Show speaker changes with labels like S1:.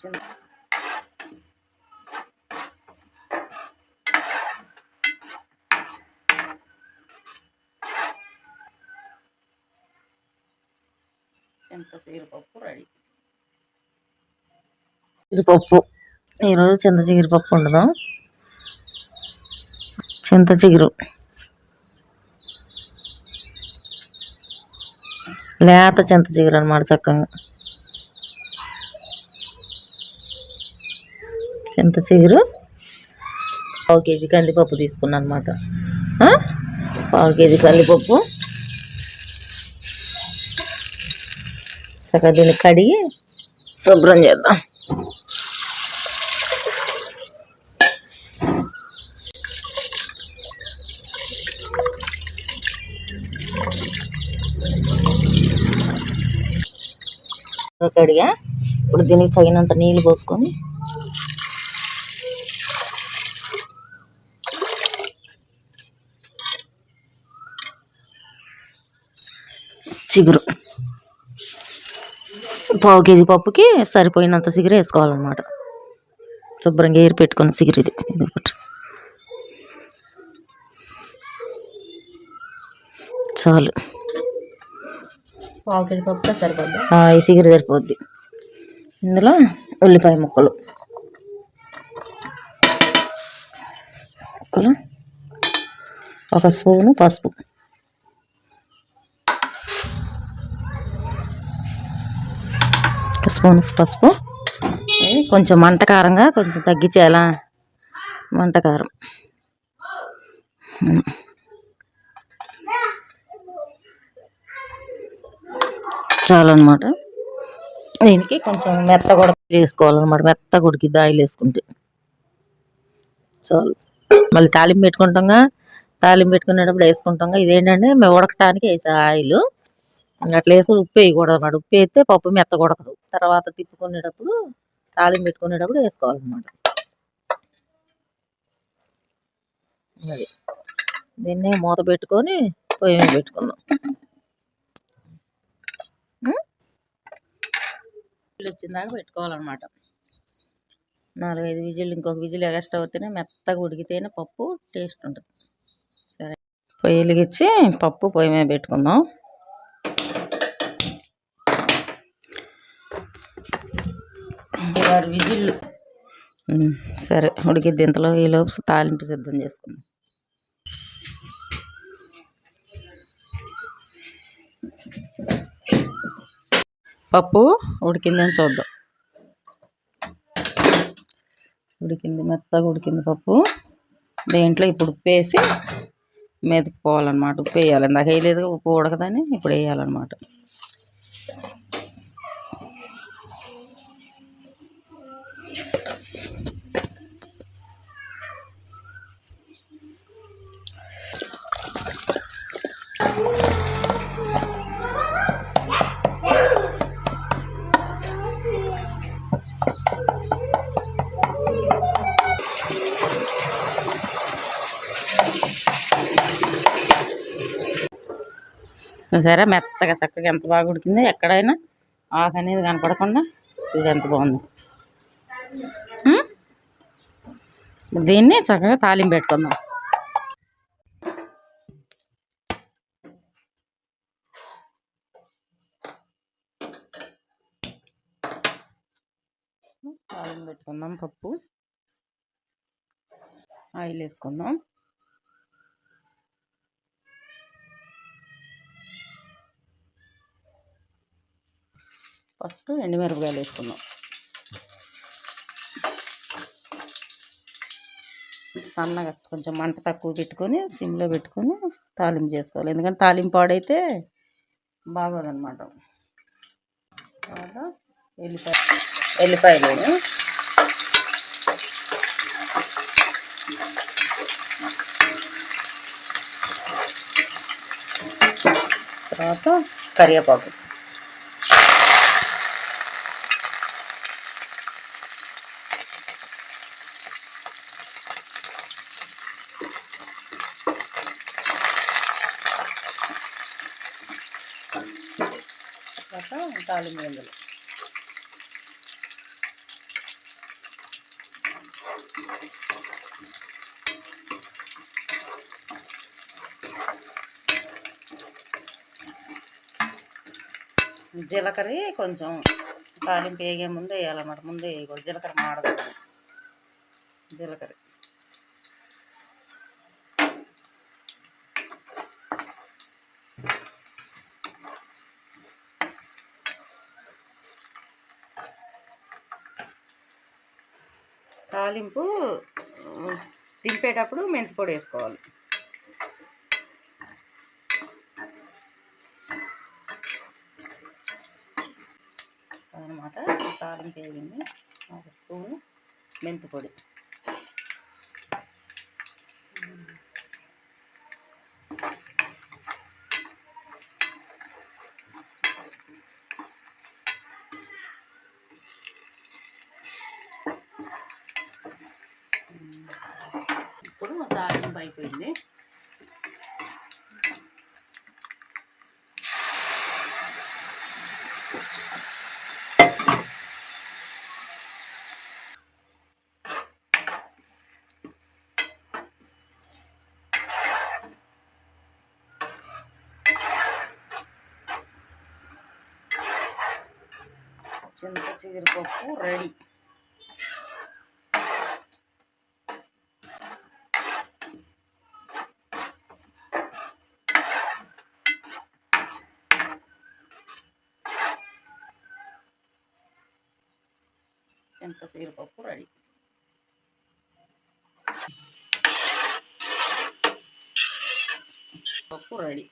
S1: చింత చింత జీడిపప్పు రెడీ జీడిపప్పు ఈరోజు చింత జీడిపప్పు ఉండదు చింత చిగురు లేత చింత చిగురు అనమాట చక్కగా చింత చిగురు? పావు కేజీ కందిపప్పు తీసుకున్నాను అనమాట పావు కేజీ కందిపప్పు. చక్కగా దీన్ని కడిగి శుభ్రం చేద్దాం. కడిగా ఇప్పుడు దీనికి తగినంత నీళ్ళు పోసుకొని చిగురు. పావు కేజీ పప్పుకి సరిపోయినంత సిగిరి వేసుకోవాలన్నమాట. శుభ్రంగా ఏరి పెట్టుకున్న సిగిరి ఇది. ఇది ఒకటి. చాలు.
S2: పావు కేజీ పప్పు సరిపోద్దా?
S1: ఆ, ఈ సిగిరి సరిపోద్ది. ఇందులో ఉల్లిపాయ ముక్కలు. ముక్కలు. ఒక స్పూను పసుపు. స్పూన్స్ పసుపు. కొంచెం మంటకారంగా కొంచెం తగ్గించేలా మంటకారం. చాలన్నమాట. దీనికి కొంచెం మెత్త కూడా వేసుకోవాలన్నమాట. మెత్త కొడికి ఆయిల్ వేసుకుంటే. చాలు. మళ్ళీ తాలింపు పెట్టుకుంటాంగా. తాలింపు పెట్టుకునేటప్పుడు వేసుకుంటాంగా. ఇదేంటంటే మేము ఉడకటానికి వేసే ఆయిల్. అట్లా వేసుకుని ఉప్పు వేయకూడదు అన్నమాట. ఉప్పు వేస్తే పప్పు మెత్త కొడకదు తర్వాత తిప్పుకునేటప్పుడు తాలింపు పెట్టుకునేటప్పుడు వేసుకోవాలన్నమాట. అది. దీన్ని మూత పెట్టుకొని పొయ్యి మీద పెట్టుకుందాం. వచ్చిందాకా పెట్టుకోవాలన్నమాట. నాలుగైదు విజిల్ ఇంకొక విజిల్ ఎగస్ట్రా అవుతేనే మెత్తగా ఉడికితేనే పప్పు టేస్ట్ ఉంటుంది. సరే. పొయ్యి వెలిగించి పప్పు పొయ్యి మీద పెట్టుకుందాం. ఆరు విజిల్లు. సరే ఉడికిద్ది. ఇంతలో ఈలోపు తాలింపు సిద్ధం చేసుకుందాం. పప్పు ఉడికిందని చూద్దాం. ఉడికింది మెత్తగా ఉడికింది పప్పు. దేంట్లో ఇప్పుడు ఉప్పు వేసి మెదుపుకోవాలన్నమాట ఉప్పు వేయాలి. ఇందాక వేయలేదు ఉప్పు ఉడకదని ఇప్పుడు వేయాలన్నమాట. చూసారా? మెత్తగా చక్కగా ఎంత బాగా ఉడికిందో ఎక్కడైనా ఆకు అనేది కనపడకుండా చూడు ఎంత బాగుంది. దీన్ని చక్కగా తాలింపు పెట్టుకుందాం. తాలింపు పెట్టుకుందాం పప్పు. ఆయిల్ వేసుకుందాం ఫస్ట్ ఎండుమిరపకాయలు వేసుకుందాం. సన్నగా కొంచెం మంట తక్కువ పెట్టుకొని సిమ్లో పెట్టుకొని తాలింపు చేసుకోవాలి. ఎందుకంటే తాలింపు పాడైతే బాగోదన్నమాట. తర్వాత ఎల్లిపాయ ఎల్లిపాయలు తర్వాత కరివేపాకు. తర్వాత తాలింపు గింజలు జీలకర్ర కొంచెం తాలింపు వేగే ముందు వేయాలన్నమాట. ముందు వేయకూడదు. జీలకర్ర మాడదు జీలకర్రీ. తాలింపు దింపేటప్పుడు మెంతి పొడి వేసుకోవాలి. అనమాట తాలింపు వేగింది. ఒక స్పూను మెంతి పొడి ఇప్పుడు తాలింపు అయిపోయింది చింత చిగురుపప్పు రెడీ చింత చిగురుపప్పు రెడీ పప్పు రెడీ